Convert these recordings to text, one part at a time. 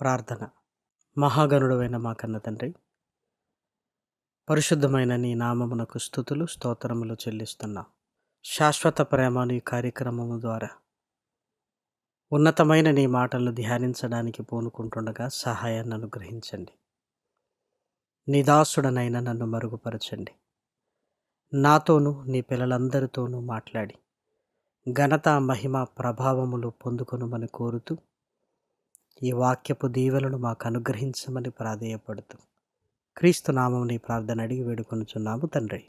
ప్రార్థన. మహాగణుడమైన మా కన్న తండ్రి పరిశుద్ధమైన నీ నామమునకు స్థుతులు స్తోత్రములు చెల్లిస్తున్నా. శాశ్వత ప్రేమ నీ కార్యక్రమము ద్వారా ఉన్నతమైన నీ మాటలను ధ్యానించడానికి పూనుకుంటుండగా సహాయాన్ని అనుగ్రహించండి. నీ దాసుడనైనా నన్ను మరుగుపరచండి. నాతోనూ నీ పిల్లలందరితోనూ మాట్లాడి ఘనత మహిమ ప్రభావములు పొందుకొనుమని కోరుతూ ఈ వాక్యపు దీవెలను మాకు అనుగ్రహించమని ప్రాధేయపడుతూ క్రీస్తు నామంని ప్రార్థన అడిగి వేడుకొనుచున్నాము తండ్రి.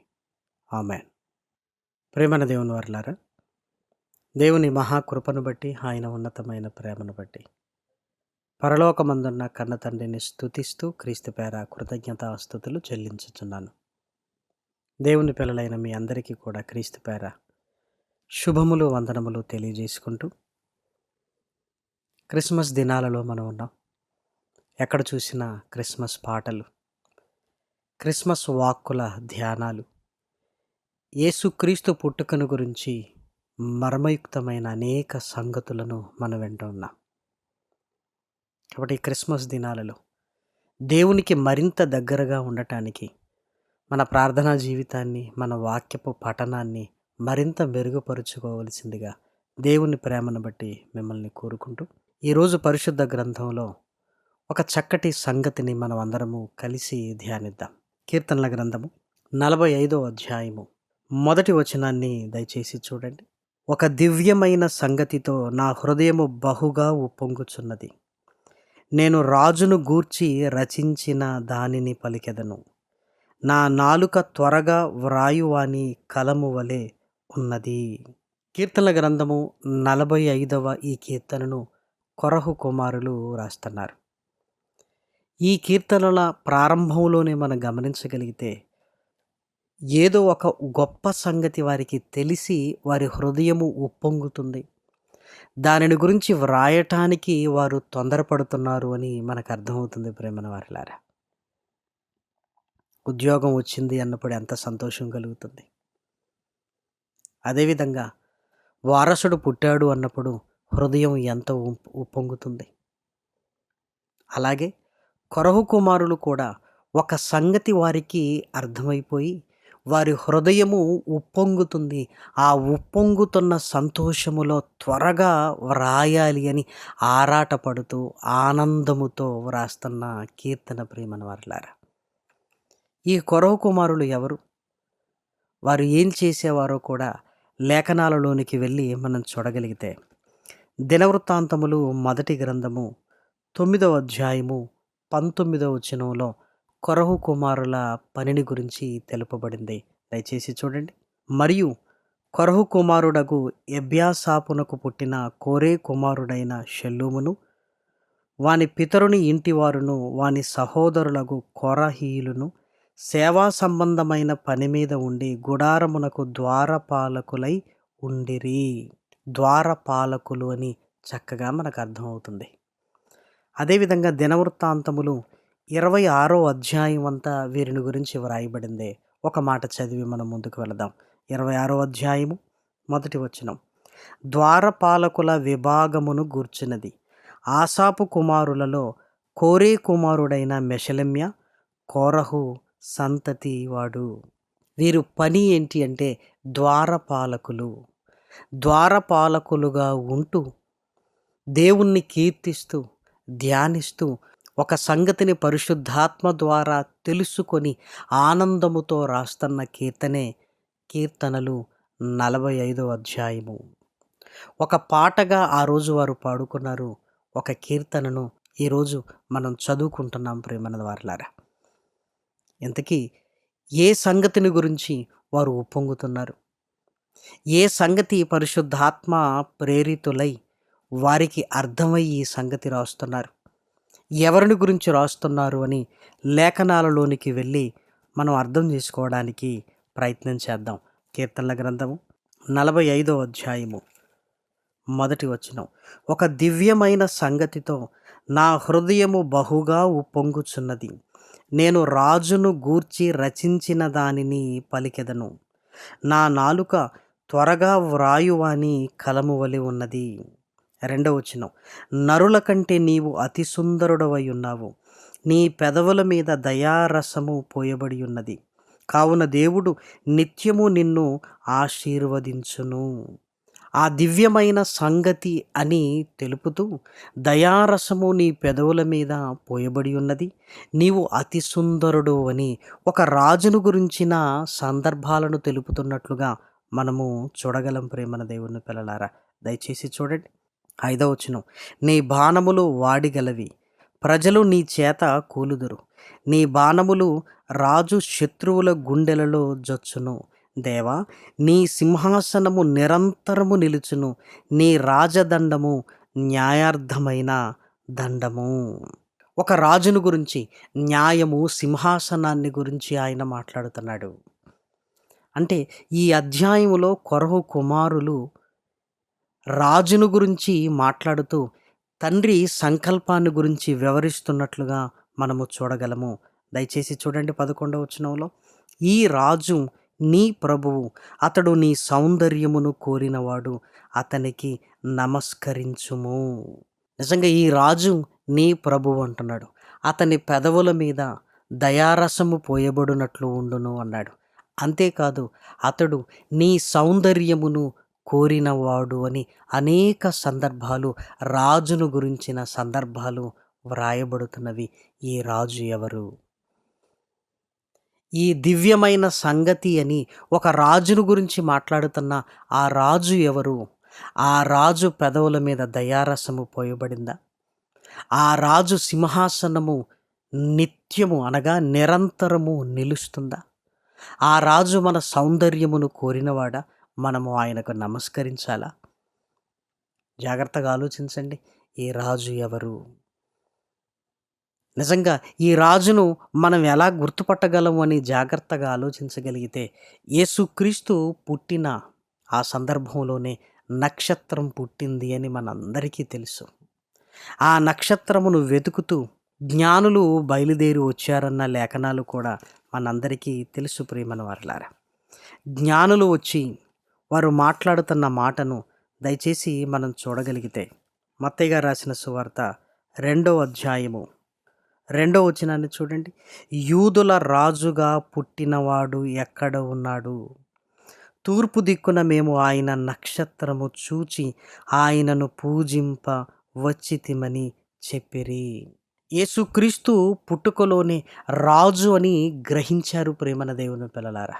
ఆమెన్. ప్రేమన దేవుని వర్లారా దేవుని మహాకృపను బట్టి ఆయన ఉన్నతమైన ప్రేమను బట్టి పరలోకమందున్న కన్న తండ్రిని స్తుతిస్తూ క్రీస్తు పేర కృతజ్ఞతాస్థుతులు చెల్లించుచున్నాను. దేవుని పిల్లలైన మీ అందరికీ కూడా క్రీస్తు పేర శుభములు వందనములు తెలియజేసుకుంటూ క్రిస్మస్ దినాలలో మనం ఉన్నాం. ఎక్కడ చూసినా క్రిస్మస్ పాటలు క్రిస్మస్ వాక్కుల ధ్యానాలు యేసుక్రీస్తు పుట్టుకను గురించి మర్మయుక్తమైన అనేక సంగతులను మనం వెంట ఉన్నాం. కాబట్టి క్రిస్మస్ దినాలలో దేవునికి మరింత దగ్గరగా ఉండటానికి మన ప్రార్థనా జీవితాన్ని మన వాక్యపు పఠనాన్ని మరింత మెరుగుపరుచుకోవలసిందిగా దేవుని ప్రేమను బట్టి మిమ్మల్ని కోరుకుంటూ ఈరోజు పరిశుద్ధ గ్రంథంలో ఒక చక్కటి సంగతిని మనం అందరము కలిసి ధ్యానిద్దాం. కీర్తనల గ్రంథము నలభై ఐదో అధ్యాయము. మొదటి వచనాన్ని దయచేసి చూడండి. ఒక దివ్యమైన సంగతితో నా హృదయము బహుగా ఉప్పొంగుచున్నది. నేను రాజును గూర్చి రచించిన దానిని పలికెదను. నా నాలుక త్వరగా వ్రాయువాని కలము వలె ఉన్నది. కీర్తనల గ్రంథము నలభై ఐదవ ఈ కీర్తనను కొరహు కుమారులు రాస్తున్నారు. ఈ కీర్తనల ప్రారంభంలోనే మనం గమనించగలిగితే ఏదో ఒక గొప్ప సంగతి వారికి తెలిసి వారి హృదయము ఉప్పొంగుతుంది. దానిని గురించి వ్రాయటానికి వారు తొందరపడుతున్నారు అని మనకు అర్థమవుతుంది ప్రేమన వారిలారా. ఉద్యోగం వచ్చింది అన్నప్పుడు ఎంత సంతోషం కలుగుతుంది. అదేవిధంగా వారసుడు పుట్టాడు అన్నప్పుడు హృదయం ఎంత ఉప్పొంగుతుంది అలాగే కొరహు కుమారులు కూడా ఒక సంగతి వారికి అర్థమైపోయి వారి హృదయము ఉప్పొంగుతుంది. ఆ ఉప్పొంగుతున్న సంతోషములో త్వరగా వ్రాయాలి అని ఆరాటపడుతూ ఆనందముతో వ్రాస్తున్న కీర్తన ప్రేమన వారులారా. ఈ కొరవు కుమారులు ఎవరు? వారు ఏం చేసేవారో కూడా లేఖనాలలోనికి వెళ్ళి మనం చూడగలిగితే దినవృత్తాంతములు మొదటి గ్రంథము తొమ్మిదవ అధ్యాయము పంతొమ్మిదవ వచనంలో కొరహు కుమారుల పనిని గురించి తెలుపబడింది. దయచేసి చూడండి. మరియు కొరహు కుమారుడగు ఎబ్యాసాపునకు పుట్టిన కోరే కుమారుడైన షెల్లూమును వాని పితరుని ఇంటివారును వాని సహోదరులకు కొరహీయులను సేవా సంబంధమైన పని మీద ఉండి గుడారమునకు ద్వారపాలకులై ఉండిరి. ద్వారపాలకులు అని చక్కగా మనకు అర్థమవుతుంది. అదేవిధంగా దినవృత్తాంతములు ఇరవై ఆరో అధ్యాయం అంతా వీరిని గురించి వ్రాయబడిందే. ఒక మాట చదివి మనం ముందుకు వెళదాం. ఇరవై ఆరో అధ్యాయము మొదటి వచనం. ద్వారపాలకుల విభాగమును గూర్చినది. ఆసాపు కుమారులలో కోరే కుమారుడైన మెషలమ్య కోరహు సంతతి వాడు. వీరు పని ఏంటి అంటే ద్వారపాలకులు. ద్వారపాలకులుగా ఉంటూ దేవుణ్ణి కీర్తిస్తూ ధ్యానిస్తూ ఒక సంగతిని పరిశుద్ధాత్మ ద్వారా తెలుసుకొని ఆనందముతో రాస్తున్న కీర్తనే కీర్తనలు నలభై ఐదో అధ్యాయము. ఒక పాటగా ఆ రోజు వారు పాడుకున్నారు. ఒక కీర్తనను ఈరోజు మనం చదువుకుంటున్నాం ప్రేమన వారిలారా. ఇంతకీ ఏ సంగతిని గురించి వారు ఉప్పొంగుతున్నారు? ఏ సంగతి పరిశుద్ధాత్మ ప్రేరితులై వారికి అర్థమై ఈ సంగతి రాస్తున్నారు? ఎవరిని గురించి రాస్తున్నారు అని లేఖనాలలోనికి వెళ్ళి మనం అర్థం చేసుకోవడానికి ప్రయత్నం చేద్దాం. కీర్తనల గ్రంథము నలభై ఐదో అధ్యాయము మొదటి వచనం. ఒక దివ్యమైన సంగతితో నా హృదయము బహుగా ఉప్పొంగుచున్నది. నేను రాజును గూర్చి రచించిన దానిని పలికెదను. నా నాలుక త్వరగా వ్రాయువాని కలము వలె ఉన్నది. రెండవ వచనం. నరుల కంటే నీవు అతి సుందరుడవై ఉన్నావు. నీ పెదవుల మీద దయారసము పోయబడి ఉన్నది. కావున దేవుడు నిత్యము నిన్ను ఆశీర్వదించును. ఆ దివ్యమైన సంగతి అని తెలుపుతూ దయారసము నీ పెదవుల మీద పోయబడి ఉన్నది. నీవు అతి సుందరుడు అని ఒక రాజును గురించిన సందర్భాలను తెలుపుతున్నట్లుగా మనము చూడగలం ప్రేమన దేవుని పిల్లలారా. దయచేసి చూడండి. ఐదవ వచ్చును నీ బాణములు వాడిగలవి. ప్రజలు నీ చేత కూలుదురు. నీ బాణములు రాజు శత్రువుల గుండెలలో జొచ్చును. దేవా నీ సింహాసనము నిరంతరము నిలుచును. నీ రాజదండము న్యాయార్థమైన దండము. ఒక రాజును గురించి న్యాయము సింహాసనాన్ని గురించి ఆయన మాట్లాడుతున్నాడు. అంటే ఈ అధ్యాయంలో కొరహు కుమారులు రాజును గురించి మాట్లాడుతూ తండ్రి సంకల్పాన్ని గురించి వివరిస్తున్నట్లుగా మనము చూడగలము. దయచేసి చూడండి పదకొండవ వచనంలో ఈ రాజు నీ ప్రభువు అతడు నీ సౌందర్యమును కోరినవాడు అతనికి నమస్కరించుము. నిజంగా ఈ రాజు నీ ప్రభువు అంటున్నాడు. అతని పెదవుల మీద దయారసము పోయబడినట్లు ఉండును అన్నాడు. అంతేకాదు అతడు నీ సౌందర్యమును కోరినవాడు అని అనేక సందర్భాలు రాజును గురించిన సందర్భాలు వ్రాయబడుతున్నవి. ఈ రాజు ఎవరు? ఈ దివ్యమైన సంగతి అని ఒక రాజును గురించి మాట్లాడుతున్న ఆ రాజు ఎవరు? ఆ రాజు పెదవుల మీద దయారసము పోయబడిందా? ఆ రాజు సింహాసనము నిత్యము అనగా నిరంతరము నిలుస్తుందా? ఆ రాజు మన సౌందర్యమును కోరినవాడా? మనము ఆయనకు నమస్కరించాలా? జాగ్రత్తగా ఆలోచించండి. ఈ రాజు ఎవరు? నిజంగా ఈ రాజును మనం ఎలా గుర్తుపట్టగలము అని జాగ్రత్తగా ఆలోచించగలిగితే యేసుక్రీస్తు పుట్టిన ఆ సందర్భంలోనే నక్షత్రం పుట్టింది అని మనందరికీ తెలుసు. ఆ నక్షత్రమును వెతుకుతూ జ్ఞానులు బయలుదేరి వచ్చారన్న లేఖనాలు కూడా మనందరికీ తెలుసు ప్రేమను వారలారా. జ్ఞానులు వచ్చి వారు మాట్లాడుతున్న మాటను దయచేసి మనం చూడగలిగితే మత్తయ్య రాసిన సువార్త రెండో అధ్యాయము. రెండో వచనాన్ని చూడండి. యూదుల రాజుగా పుట్టినవాడు ఎక్కడ ఉన్నాడు? తూర్పు దిక్కున మేము ఆయన నక్షత్రము చూచి ఆయనను పూజింప వచ్చితిమని చెప్పిరి. యేసుక్రీస్తు పుట్టుకలోనే రాజు అని గ్రహించారు ప్రేమన దేవుని పిల్లలారా.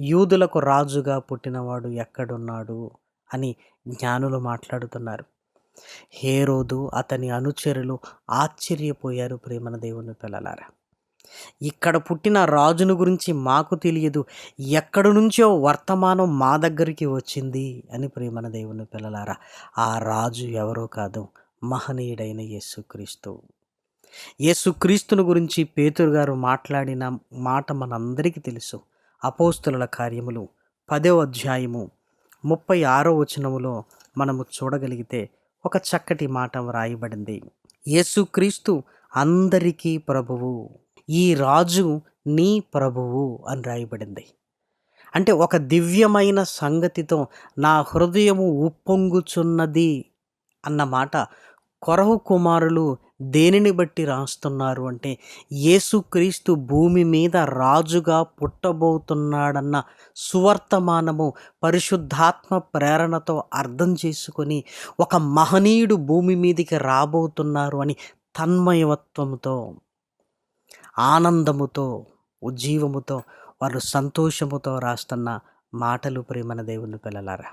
యూదులకు రాజుగా పుట్టినవాడు ఎక్కడున్నాడు అని జ్ఞానులు మాట్లాడుతున్నారు. హేరోదు అతని అనుచరులు ఆశ్చర్యపోయారు ప్రేమన దేవుని పిల్లలారా. ఇక్కడ పుట్టిన రాజును గురించి మాకు తెలియదు ఎక్కడి నుంచో వర్తమానం మా దగ్గరికి వచ్చింది అని ప్రేమన దేవుని పిల్లలారా. ఆ రాజు ఎవరో కాదు మహనీయుడైన యేసుక్రీస్తు యేసుక్రీస్తుని గురించి పేతురు గారు మాట్లాడిన మాట మనందరికీ తెలుసు. అపోస్తుల కార్యములు పదో అధ్యాయము ముప్పై ఆరో వచనములో మనము చూడగలిగితే ఒక చక్కటి మాట వ్రాయబడింది. యేసుక్రీస్తు అందరికీ ప్రభువు ఈ రాజు నీ ప్రభువు అని రాయబడింది. అంటే ఒక దివ్యమైన సంగతితో నా హృదయము ఉప్పొంగుచున్నది అన్న మాట కొరహు కుమారులు దేనిని బట్టి రాస్తున్నారు అంటే యేసుక్రీస్తు భూమి మీద రాజుగా పుట్టబోతున్నాడన్న సువర్తమానము పరిశుద్ధాత్మ ప్రేరణతో అర్థం చేసుకొని ఒక మహనీయుడు భూమి మీదికి రాబోతున్నారు అని తన్మయత్వముతో ఆనందముతో ఉజ్జీవముతో వారు సంతోషముతో రాస్తున్న మాటలు ప్రేమన దేవుని పిల్లలారా.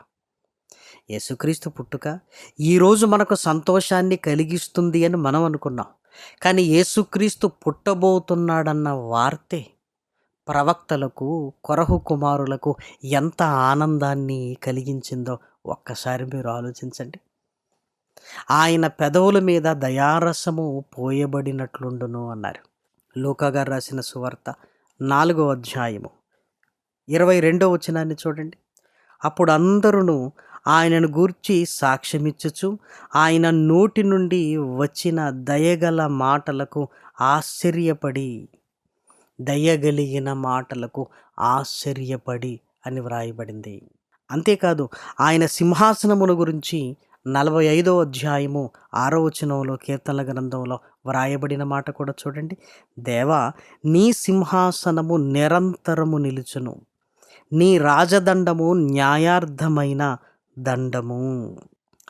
యేసుక్రీస్తు పుట్టుక ఈరోజు మనకు సంతోషాన్ని కలిగిస్తుంది అని మనం అనుకున్నాం. కానీ యేసుక్రీస్తు పుట్టబోతున్నాడన్న వార్తే ప్రవక్తలకు కొరహు కుమారులకు ఎంత ఆనందాన్ని కలిగించిందో ఒక్కసారి మీరు ఆలోచించండి. ఆయన పెదవుల మీద దయారసము పోయబడినట్లుండును అన్నారు. లోకగారు రాసిన సువార్త నాలుగో అధ్యాయము ఇరవై రెండో వచనాన్ని చూడండి. అప్పుడు అందరూ ఆయనను గూర్చి సాక్ష్యమిచ్చుచు ఆయన నోటి నుండి వచ్చిన దయగల మాటలకు ఆశ్చర్యపడి దయగలిగిన మాటలకు ఆశ్చర్యపడి అని వ్రాయబడింది. అంతేకాదు ఆయన సింహాసనముల గురించి నలభై ఐదో అధ్యాయము ఆరో వచనంలో కీర్తనల గ్రంథంలో వ్రాయబడిన మాట కూడా చూడండి. దేవా నీ సింహాసనము నిరంతరము నిలుచును. నీ రాజదండము న్యాయార్థమైన దండము.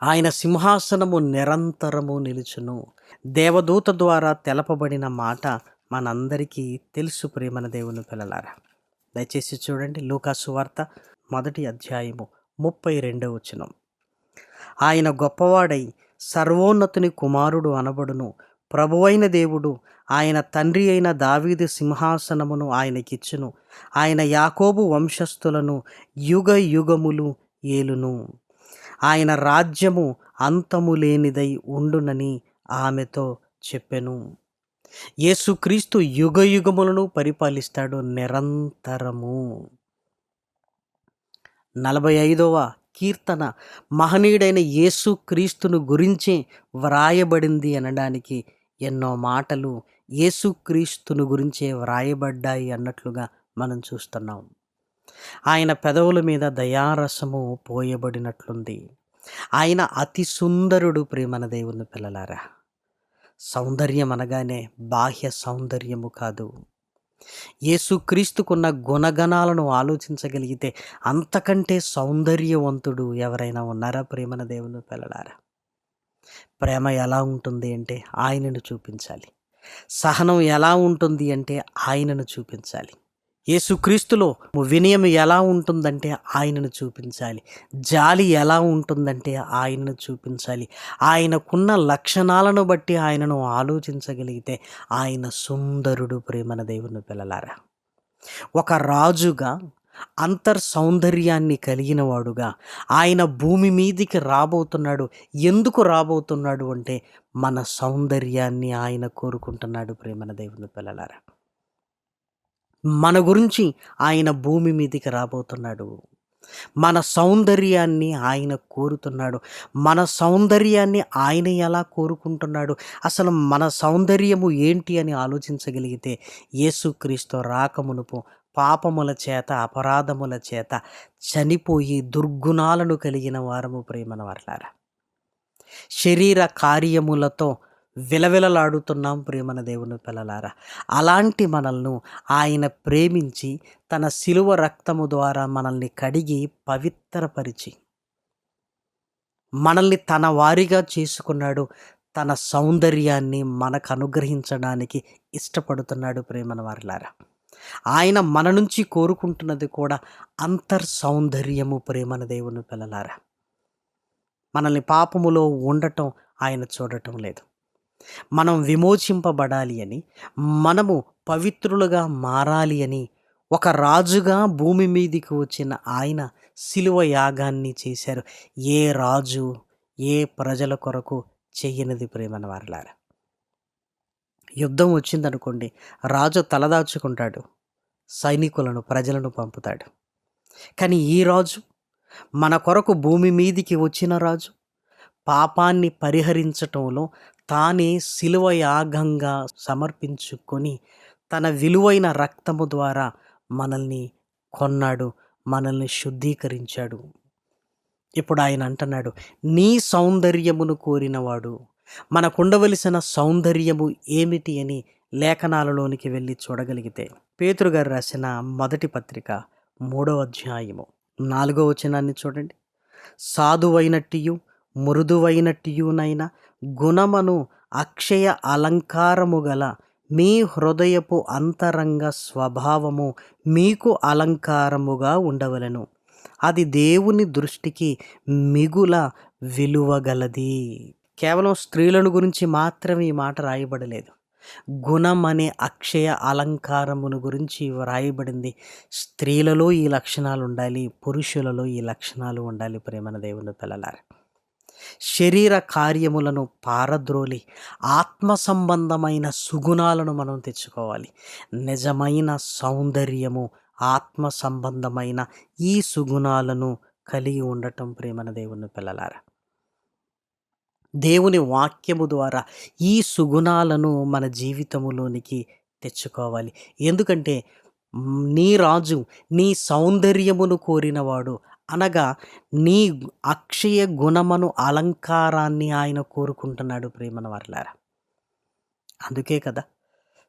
ఆయన సింహాసనము నిరంతరము నిలుచును. దేవదూత ద్వారా తెలపబడిన మాట మనందరికీ తెలుసు ప్రేమన దేవుని పిల్లలారా. దయచేసి చూడండి లూకాసు వార్త మొదటి అధ్యాయము ముప్పై రెండవ వచనం. ఆయన గొప్పవాడై సర్వోన్నతుని కుమారుడు అనబడును. ప్రభువైన దేవుడు ఆయన తండ్రి అయిన దావీదు సింహాసనమును ఆయనకిచ్చును. ఆయన యాకోబు వంశస్థులను యుగ యుగములు ఏలును. ఆయన రాజ్యము అంతము లేనిదై ఉండునని ఆమెతో చెప్పెను. యేసుక్రీస్తు యుగ యుగములను పరిపాలిస్తాడు నిరంతరము. నలభై ఐదవ కీర్తన మహనీయుడైన యేసుక్రీస్తును గురించే గురించి వ్రాయబడింది అనడానికి ఎన్నో మాటలు యేసుక్రీస్తును గురించే వ్రాయబడ్డాయి అన్నట్లుగా మనం చూస్తున్నాం. ఆయన పెదవుల మీద దయారసము పోయబడినట్లుంది. ఆయన అతి సుందరుడు ప్రేమన దేవుని పిల్లలారా. సౌందర్యం అనగానే బాహ్య సౌందర్యము కాదు. యేసుక్రీస్తుకున్న గుణగణాలను ఆలోచించగలిగితే అంతకంటే సౌందర్యవంతుడు ఎవరైనా ఉన్నారా ప్రేమన దేవుని పిల్లలారా? ప్రేమ ఎలా ఉంటుంది అంటే ఆయనను చూపించాలి. సహనం ఎలా ఉంటుంది అంటే ఆయనను చూపించాలి. యేసుక్రీస్తులో వినయం ఎలా ఉంటుందంటే ఆయనను చూపించాలి. జాలి ఎలా ఉంటుందంటే ఆయనను చూపించాలి. ఆయనకున్న లక్షణాలను బట్టి ఆయనను ఆలోచించగలిగితే ఆయన సుందరుడు ప్రేమన దేవుని పిల్లలారా. ఒక రాజుగా అంతర్ సౌందర్యాన్ని కలిగిన వాడుగా ఆయన భూమి మీదికి రాబోతున్నాడు. ఎందుకు రాబోతున్నాడు అంటే మన సౌందర్యాన్ని ఆయన కోరుకుంటున్నాడు ప్రేమన దేవుని పిల్లలారా. మన గురించి ఆయన భూమి మీదికి రాబోతున్నాడు. మన సౌందర్యాన్ని ఆయన కోరుతున్నాడు. మన సౌందర్యాన్ని ఆయన ఎలా కోరుకుంటున్నాడు? అసలు మన సౌందర్యము ఏంటి అని ఆలోచించగలిగితే యేసుక్రీస్తు రాకమునుపు పాపముల చేత అపరాధముల చేత చనిపోయి దుర్గుణాలను కలిగిన వారము ప్రేమన వర్లారా శరీర కార్యములతో విలవిలలాడుతున్నాం ప్రేమన దేవుని పిల్లలారా. అలాంటి మనల్ని ఆయన ప్రేమించి తన శిలువ రక్తము ద్వారా మనల్ని కడిగి పవిత్రపరిచి మనల్ని తన వారిగా చేసుకున్నాడు తన సౌందర్యాన్ని మనకు అనుగ్రహించడానికి ఇష్టపడుతున్నాడు ప్రేమన వారిలారా. ఆయన మన నుంచి కోరుకుంటున్నది కూడా అంతర్ సౌందర్యము ప్రేమన దేవుని పిల్లలారా. మనల్ని పాపములో ఉండటం ఆయన చూడటం లేదు. మనం విమోచింపబడాలి అని మనము పవిత్రులుగా మారాలి అని ఒక రాజుగా భూమి మీదికి వచ్చిన ఆయన శిలువ యాగాన్ని చేశారు. ఏ రాజు ఏ ప్రజల కొరకు చెయ్యనిది ప్రేమన వారలారా? యుద్ధం వచ్చిందనుకోండి రాజు తలదాచుకుంటాడు సైనికులను ప్రజలను పంపుతాడు. కానీ ఈ రాజు మన కొరకు భూమి మీదికి వచ్చిన రాజు పాపాన్ని పరిహరించటంలో తానే శిలువ యాగంగా సమర్పించుకొని తన విలువైన రక్తము ద్వారా మనల్ని కొన్నాడు మనల్ని శుద్ధీకరించాడు. ఇప్పుడు ఆయన అంటున్నాడు నీ సౌందర్యమును కోరినవాడు మనకుండవలసిన సౌందర్యము ఏమిటి అని లేఖనాలలోనికి వెళ్ళి చూడగలిగితే. పేతురు గారు రాసిన మొదటి పత్రిక మూడవ అధ్యాయము నాలుగో వచనాన్ని చూడండి. సాధువైనట్టియు మృదువైనట్టియునైన గుణమను అక్షయ అలంకారము గల మీ హృదయపు అంతరంగ స్వభావము మీకు అలంకారముగా ఉండవలెను. అది దేవుని దృష్టికి మిగుల విలువగలది. కేవలం స్త్రీలను గురించి మాత్రమే ఈ మాట రాయబడలేదు. గుణం అనే అక్షయ అలంకారమును గురించి వ్రాయబడింది. స్త్రీలలో ఈ లక్షణాలు ఉండాలి పురుషులలో ఈ లక్షణాలు ఉండాలి ప్రేమన దేవుని పిల్లలారు. శరీర కార్యములను పారద్రోలి ఆత్మ సంబంధమైన సుగుణాలను మనం తెచ్చుకోవాలి. నిజమైన సౌందర్యము ఆత్మ సంబంధమైన ఈ సుగుణాలను కలిగి ఉండటం ప్రేమన దేవుని పిల్లలారా. దేవుని వాక్యము ద్వారా ఈ సుగుణాలను మన జీవితములోనికి తెచ్చుకోవాలి. ఎందుకంటే నీ రాజు నీ సౌందర్యమును కోరినవాడు అనగా నీ అక్షయ గుణమను అలంకారాన్ని ఆయన కోరుకుంటున్నాడు ప్రేమన వారిలారా అందుకే కదా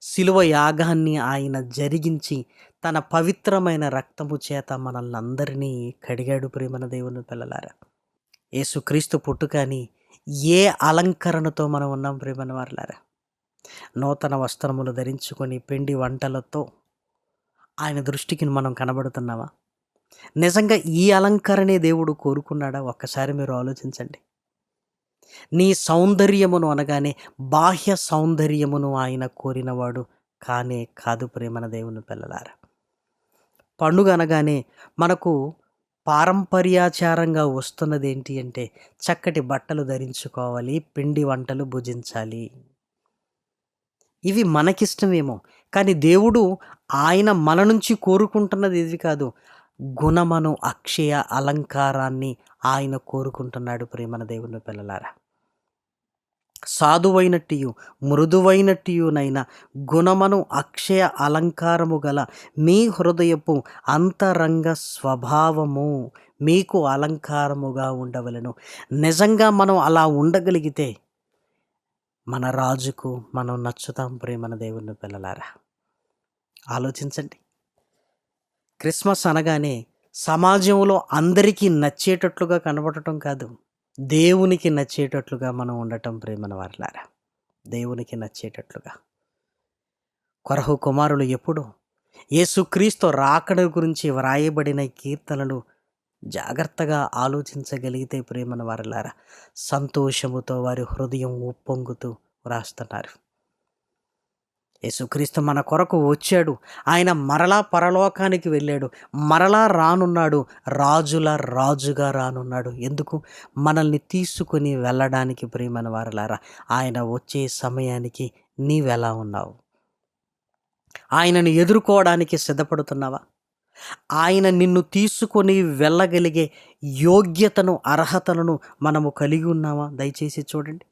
శిలువ యాగాన్ని ఆయన జరిగించి తన పవిత్రమైన రక్తము చేత మనల్ని అందరినీ కడిగాడు ప్రేమన దేవుని పిల్లలారా. యేసుక్రీస్తు పుట్టుకని ఏ అలంకరణతో మనం ఉన్నాం ప్రేమన వారిలారా నూతన వస్త్రములు ధరించుకొని పిండి వంటలతో ఆయన దృష్టికి మనం కనబడుతున్నామా? నిజంగా ఈ అలంకరణే దేవుడు కోరుకున్నాడా? ఒక్కసారి మీరు ఆలోచించండి. నీ సౌందర్యమును అనగానే బాహ్య సౌందర్యమును ఆయన కోరినవాడు కానే కాదు ప్రేమన దేవుని పిల్లలారా. పండుగ అనగానే మనకు పారంపర్యాచారంగా వస్తున్నది ఏంటి అంటే చక్కటి బట్టలు ధరించుకోవాలి పిండి వంటలు భుజించాలి. ఇవి మనకిష్టమేమో. కానీ దేవుడు ఆయన మన నుంచి కోరుకుంటున్నది ఇది కాదు. గుణమను అక్షయ అలంకారాన్ని ఆయన కోరుకుంటున్నాడు ప్రేమన దేవుని పిల్లలారా. సాధువైనట్టియు మృదువైనట్టియునైన గుణమను అక్షయ అలంకారము గల మీ హృదయపు అంతరంగ స్వభావము మీకు అలంకారముగా ఉండవలను. నిజంగా మనం అలా ఉండగలిగితే మన రాజుకు మనం నచ్చుతాం ప్రేమన దేవుని పిల్లలారా. ఆలోచించండి. క్రిస్మస్ అనగానే సమాజంలో అందరికీ నచ్చేటట్లుగా కనబడటం కాదు దేవునికి నచ్చేటట్లుగా మనం ఉండటం ప్రేమన వారిలారా. దేవునికి నచ్చేటట్లుగా. కొరహు కుమారులు ఎప్పుడు యేసుక్రీస్తు రాకడ గురించి వ్రాయబడిన కీర్తనలు జాగ్రత్తగా ఆలోచించగలిగితే ప్రేమన వారిలారా సంతోషముతో వారి హృదయం ఉప్పొంగుతూ వ్రాస్తున్నారు. యేసుక్రీస్తు మన కొరకు వచ్చాడు. ఆయన మరలా పరలోకానికి వెళ్ళాడు. మరలా రానున్నాడు. రాజుల రాజుగా రానున్నాడు. ఎందుకు? మనల్ని తీసుకొని వెళ్ళడానికి ప్రియమైన వారలారా ఆయన వచ్చే సమయానికి నీవెలా ఉన్నావు? ఆయనను ఎదుర్కోవడానికి సిద్ధపడుతున్నావా? ఆయన నిన్ను తీసుకొని వెళ్ళగలిగే యోగ్యతను అర్హతలను మనము కలిగి ఉన్నామా దయచేసి చూడండి.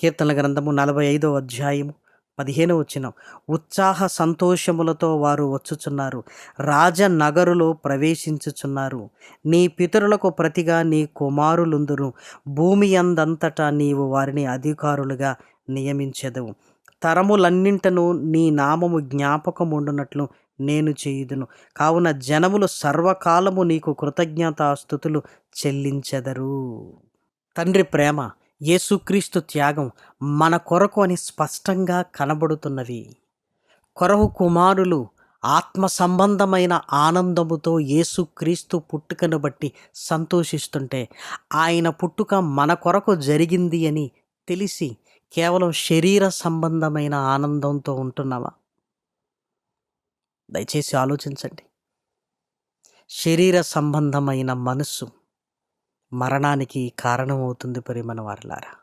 కీర్తన గ్రంథము నలభై ఐదో అధ్యాయము. పదిహేను వచ్చిన ఉత్సాహ సంతోషములతో వారు వచ్చుచున్నారు. రాజనగరులో ప్రవేశించుచున్నారు. నీ పితరులకు ప్రతిగా నీ కుమారులుందురు. భూమి అందంతటా నీవు వారిని అధికారులుగా నియమించెదవు. తరములన్నింటను నీ నామము జ్ఞాపకముండునట్లు నేను చేయుదును. కావున జనములు సర్వకాలము నీకు కృతజ్ఞతాస్థుతులు చెల్లించెదరు. తండ్రి ప్రేమ యేసుక్రీస్తు త్యాగం మన కొరకు అని స్పష్టంగా కనబడుతున్నవి కొరవు కుమారులు ఆత్మ సంబంధమైన ఆనందముతో యేసుక్రీస్తు పుట్టుకను బట్టి సంతోషిస్తుంటే ఆయన పుట్టుక మన కొరకు జరిగింది అని తెలిసి కేవలం శరీర సంబంధమైన ఆనందంతో ఉంటున్నామా? దయచేసి ఆలోచించండి. శరీర సంబంధమైన మనస్సు మరణానికి కారణమవుతుంది పరిమణ వారలారా.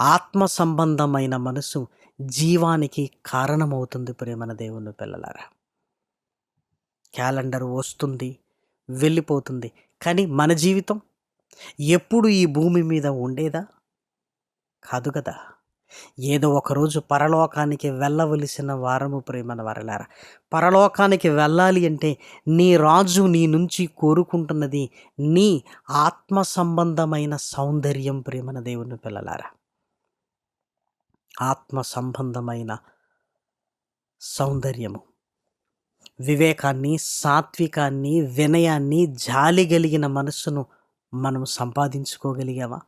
ఆత్మ సంబంధమైన మనసు జీవానికి కారణమవుతుంది ప్రేమన దేవుని పిల్లలారా. క్యాలెండర్ వస్తుంది వెళ్ళిపోతుంది. కానీ మన జీవితం ఎప్పుడు ఈ భూమి మీద ఉండేదా? కాదు కదా. ఏదో ఒకరోజు పరలోకానికి వెళ్ళవలసిన వారము ప్రేమన వరలారా. పరలోకానికి వెళ్ళాలి అంటే నీ రాజు నీ నుంచి కోరుకుంటున్నది నీ ఆత్మ సంబంధమైన సౌందర్యం ప్రేమన దేవుని పిల్లలారా. ఆత్మ సంబంధమైన సౌందర్యము. వివేకాన్ని సాత్వికాన్ని వినయాన్ని జాలి కలిగిన మనస్సును మనం సంపాదించుకోగలిగామా?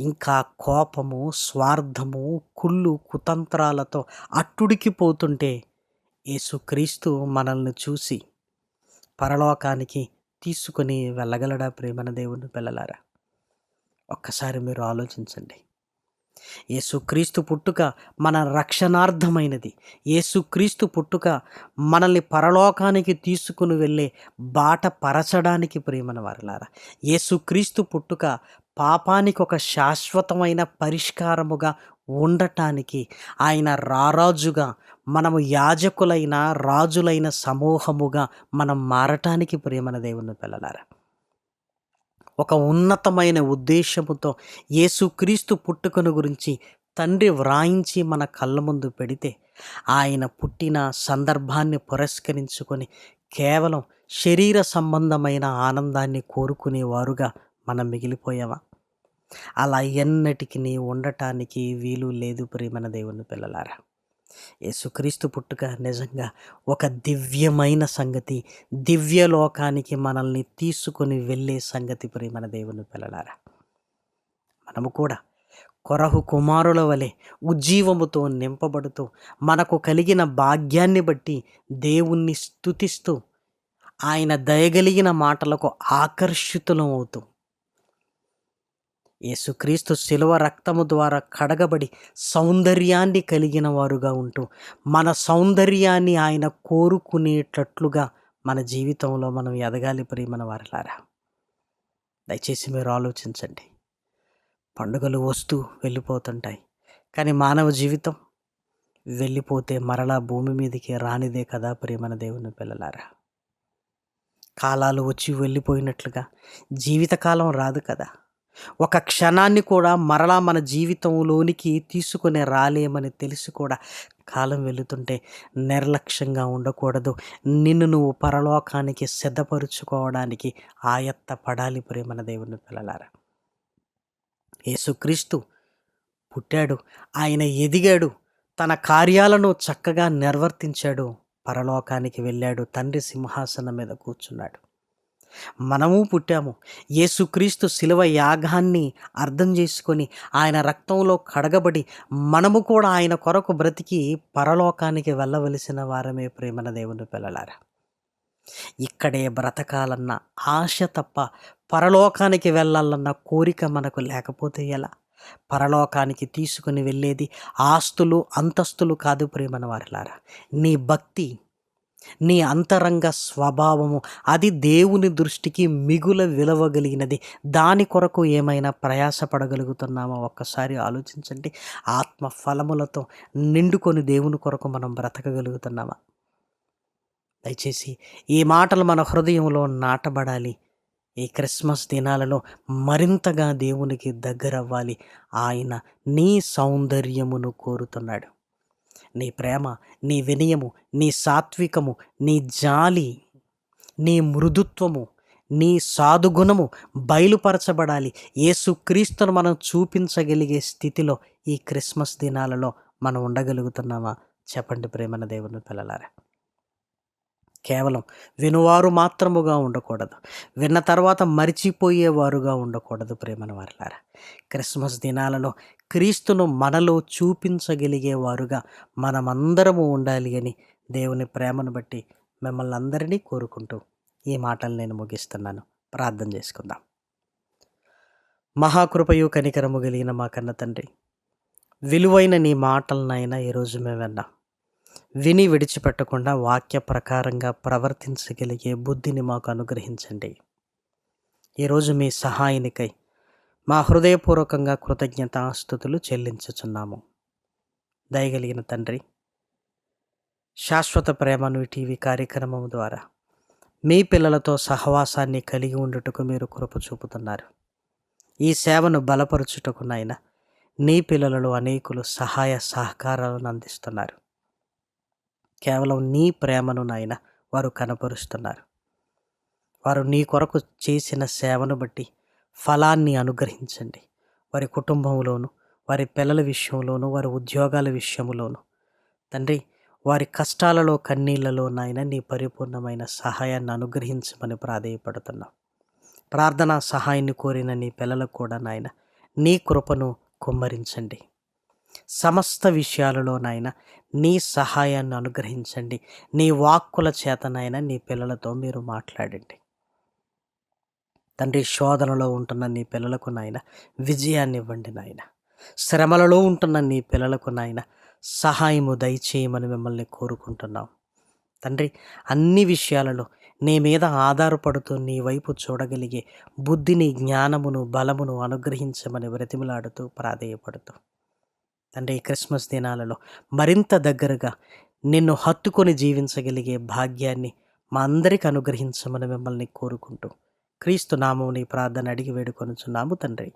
ఇంకా కోపము స్వార్థము కుళ్ళు కుతంత్రాలతో అట్టుడికిపోతుంటే యేసుక్రీస్తు మనల్ని చూసి పరలోకానికి తీసుకొని వెళ్ళగలడా ప్రేమన దేవుని పిల్లలారా? ఒక్కసారి మీరు ఆలోచించండి. యేసుక్రీస్తు పుట్టుక మన రక్షణార్థమైనది. యేసుక్రీస్తు పుట్టుక మనల్ని పరలోకానికి తీసుకుని వెళ్ళే బాట పరచడానికి ప్రేమన వారలారా? యేసుక్రీస్తు పుట్టుక పాపానికి ఒక శాశ్వతమైన పరిష్కారముగా ఉండటానికి ఆయన రారాజుగా మనము యాజకులైన రాజులైన సమూహముగా మనం మారటానికి ప్రేమన దేవుని పిల్లలారా ఒక ఉన్నతమైన ఉద్దేశముతో యేసుక్రీస్తు పుట్టుకను గురించి తండ్రి వ్రాయించి మన కళ్ళ ముందు పెడితే ఆయన పుట్టిన సందర్భాన్ని పురస్కరించుకొని కేవలం శరీర సంబంధమైన ఆనందాన్ని కోరుకునేవారుగా మనం మిగిలిపోయావా అలా ఎన్నటికి నీ ఉండటానికి వీలు లేదు ప్రేమన దేవుని పిల్లలారా. యేసుక్రీస్తు పుట్టుక నిజంగా ఒక దివ్యమైన సంగతి దివ్యలోకానికి మనల్ని తీసుకొని వెళ్ళే సంగతి ప్రేమన దేవుని పిల్లలారా. మనము కూడా కొరహు కుమారుల వలె ఉజ్జీవముతో నింపబడుతూ మనకు కలిగిన భాగ్యాన్ని బట్టి దేవుణ్ణి స్తుతిస్తూ ఆయన దయగలిగిన మాటలకు ఆకర్షితులం అవుతూ యేసుక్రీస్తు శిలువ రక్తము ద్వారా కడగబడి సౌందర్యాన్ని కలిగిన వారుగా ఉంటూ మన సౌందర్యాన్ని ఆయన కోరుకునేటట్లుగా మన జీవితంలో మనం ఎదగాలి ప్రియమన వారిలారా. దయచేసి మీరు ఆలోచించండి. పండుగలు వస్తూ వెళ్ళిపోతుంటాయి కానీ మానవ జీవితం వెళ్ళిపోతే మరలా భూమి మీదకి రానిదే కదా ప్రియమన దేవుని పిల్లలారా. కాలాలు వచ్చి వెళ్ళిపోయినట్లుగా జీవితకాలం రాదు కదా. ఒక క్షణాన్ని కూడా మరలా మన జీవితంలోనికి తీసుకుని రాలేమని తెలిసి కూడా కాలం వెళుతుంటే నిర్లక్ష్యంగా ఉండకూడదు. నిన్ను నువ్వు పరలోకానికి సిద్ధపరుచుకోవడానికి ఆయత్త పడాలి ప్రేమన దేవుని పిల్లలారా. యేసుక్రీస్తు పుట్టాడు. ఆయన ఎదిగాడు. తన కార్యాలను చక్కగా నిర్వర్తించాడు. పరలోకానికి వెళ్ళాడు. తండ్రి సింహాసనం మీద కూర్చున్నాడు. మనము పుట్టాము. యేసుక్రీస్తు శిలువ యాగాన్ని అర్థం చేసుకొని ఆయన రక్తంలో కడగబడి మనము కూడా ఆయన కొరకు బ్రతికి పరలోకానికి వెళ్ళవలసిన వారమే ప్రేమన దేవుని పిల్లలారా. ఇక్కడే బ్రతకాలన్న ఆశ తప్ప పరలోకానికి వెళ్ళాలన్న కోరిక మనకు లేకపోతే ఎలా? పరలోకానికి తీసుకుని వెళ్ళేది ఆస్తులు అంతస్తులు కాదు ప్రేమన వారిలారా. నీ భక్తి నీ అంతరంగ స్వభావము అది దేవుని దృష్టికి మిగుల విలువగలిగినది. దాని కొరకు ఏమైనా ప్రయాసపడగలుగుతున్నామో? ఒక్కసారి ఆలోచించండి. ఆత్మ ఫలములతో నిండుకొని దేవుని కొరకు మనం బ్రతకగలుగుతున్నామా? దయచేసి ఈ మాటలు మన హృదయంలో నాటబడాలి. ఈ క్రిస్మస్ దినాలలో మరింతగా దేవునికి దగ్గరవ్వాలి. ఆయన నీ సౌందర్యమును కోరుతున్నాడు. నీ ప్రేమ నీ వినయము నీ సాత్వికము నీ జాలి నీ మృదుత్వము నీ సాధుగుణము బయలుపరచబడాలి. యేసుక్రీస్తును మనం చూపించగలిగే స్థితిలో ఈ క్రిస్మస్ దినాలలో మనం ఉండగలుగుతున్నామా? చెప్పండి ప్రేమన దేవుని పిల్లలారా. కేవలం వినువారు మాత్రముగా ఉండకూడదు. విన్న తర్వాత మరిచిపోయేవారుగా ఉండకూడదు ప్రేమన వారిలారా. క్రిస్మస్ దినాలలో క్రీస్తును మనలో చూపించగలిగేవారుగా మనమందరము ఉండాలి అని దేవుని ప్రేమను బట్టి మిమ్మల్ని అందరినీ కోరుకుంటూ ఈ మాటలు నేను ముగిస్తున్నాను. ప్రార్థన చేసుకుందాం. మహాకృపయు కనికరము కలిగిన మా కన్న తండ్రి విలువైన నీ మాటలనైనా ఈరోజు మేము విన్నాం. విని విడిచిపెట్టకుండా వాక్య ప్రకారంగా ప్రవర్తించగలిగే బుద్ధిని మాకు అనుగ్రహించండి. ఈరోజు మీ సహాయానికై మా హృదయపూర్వకంగా కృతజ్ఞతాస్థుతులు చెల్లించుచున్నాము. దయగలిగిన తండ్రి శాశ్వత ప్రేమను టీవీ కార్యక్రమం ద్వారా మీ పిల్లలతో సహవాసాన్ని కలిగి ఉండుటకు మీరు కృప చూపుతున్నారు. ఈ సేవను బలపరుచుటకు నీ పిల్లలలో అనేకులు సహాయ సహకారాలను అందిస్తున్నారు. కేవలం నీ ప్రేమను నాయన వారు కనపరుస్తున్నారు. వారు నీ కొరకు చేసిన సేవను బట్టి ఫలాన్ని అనుగ్రహించండి. వారి కుటుంబంలోను వారి పిల్లల విషయంలోను వారి ఉద్యోగాల విషయంలోను. తండ్రి వారి కష్టాలలో కన్నీళ్ళలో నాయన నీ పరిపూర్ణమైన సహాయాన్ని అనుగ్రహించమని ప్రాధేయపడుతున్నాం. ప్రార్థనా సహాయాన్ని కోరిన నీ పిల్లలకు కూడా నాయన నీ కృపను కుమ్మరించండి. సమస్త విషయాలలో నాయన నీ సహాయాన్ని అనుగ్రహించండి. నీ వాక్కుల చేతనైనా నీ పిల్లలతో మీరు మాట్లాడండి. తండ్రి శోధనలో ఉంటున్న నీ పిల్లలకు నాయన విజయాన్ని ఇవ్వండి నాయన. శ్రమలలో ఉంటున్న నీ పిల్లలకు నాయన సహాయము దయచేయమని మిమ్మల్ని కోరుకుంటున్నాం. తండ్రి అన్ని విషయాలలో నీ మీద ఆధారపడుతూ నీ వైపు చూడగలిగే బుద్ధిని జ్ఞానమును బలమును అనుగ్రహించమని వ్రతిమలాడుతూ ప్రాధేయపడుతూ తండ్రి క్రిస్మస్ దినాలలో మరింత దగ్గరగా నిన్ను హత్తుకొని జీవించగలిగే భాగ్యాన్ని మా అందరికి అనుగ్రహించమని మిమ్మల్ని కోరుకుంటూ క్రీస్తు నామముని ప్రార్థన అడిగి వేడుకొనుచున్నాము తండ్రి.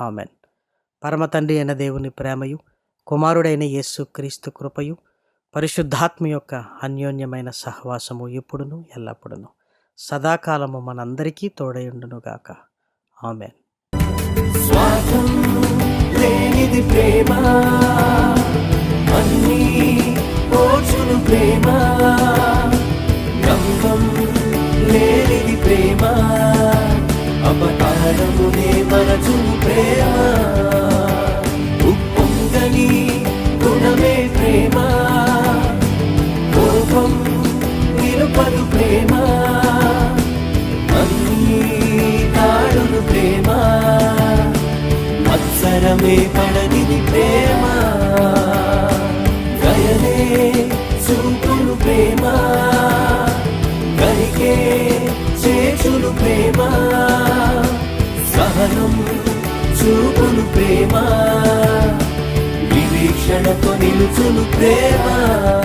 ఆమెన్. పరమ తండ్రి అయిన దేవుని ప్రేమయు కుమారుడైన యేసు క్రీస్తు కృపయు పరిశుద్ధాత్మ యొక్క అన్యోన్యమైన సహవాసము ఎప్పుడును ఎల్లప్పుడును సదాకాలము మనందరికీ తోడయుండునుగాక ఆమెన్. స్వార్థం ప్రేమ? అన్ని ఓచును ప్రేమ? గంగం లేనిది ప్రేమ? అపకారమునే మనచు ప్రేమ? ఉప్పొంగని గుణమే ప్రేమ? కోపం నిరుపదు ప్రేమ? అన్ని తాడును ప్రేమ? అవసరమే పడనిది ప్రేమ. గయనే చూపులు ప్రేమ. గరికే చేచులు ప్రేమ. సహనం చూపులు ప్రేమ. నిరీక్షణతో నిలుచులు ప్రేమ.